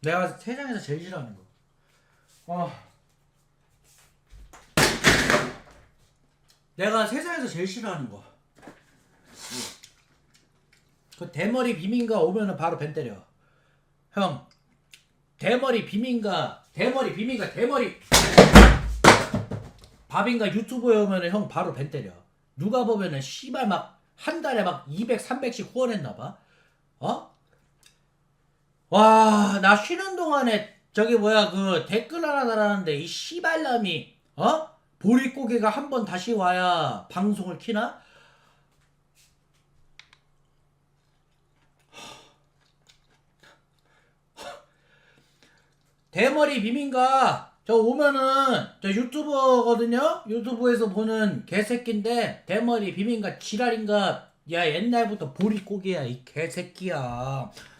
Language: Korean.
내가 세상에서 제일 싫어하는 거. 어. 내가 세상에서 제일 싫어하는 거. 그 대머리 비민가 오면은 바로 벤 때려. 형, 대머리 비민가, 대머리 비민가, 대머리 밥인가 유튜브에 오면은 형 바로 벤 때려. 누가 보면은 씨발 막 한 달에 막 200, 300씩 후원했나 봐. 어? 와, 나 쉬는 동안에 저기 뭐야 그 댓글 하나 달았는데 이 씨발남이 어? 보릿고개가 한 번 다시 와야 방송을 키나? 대머리 비민가 저 오면은 저 유튜버거든요 유튜브에서 보는 개새끼인데 대머리 비민가 지랄인가 야 옛날부터 보릿고개야 이 개새끼야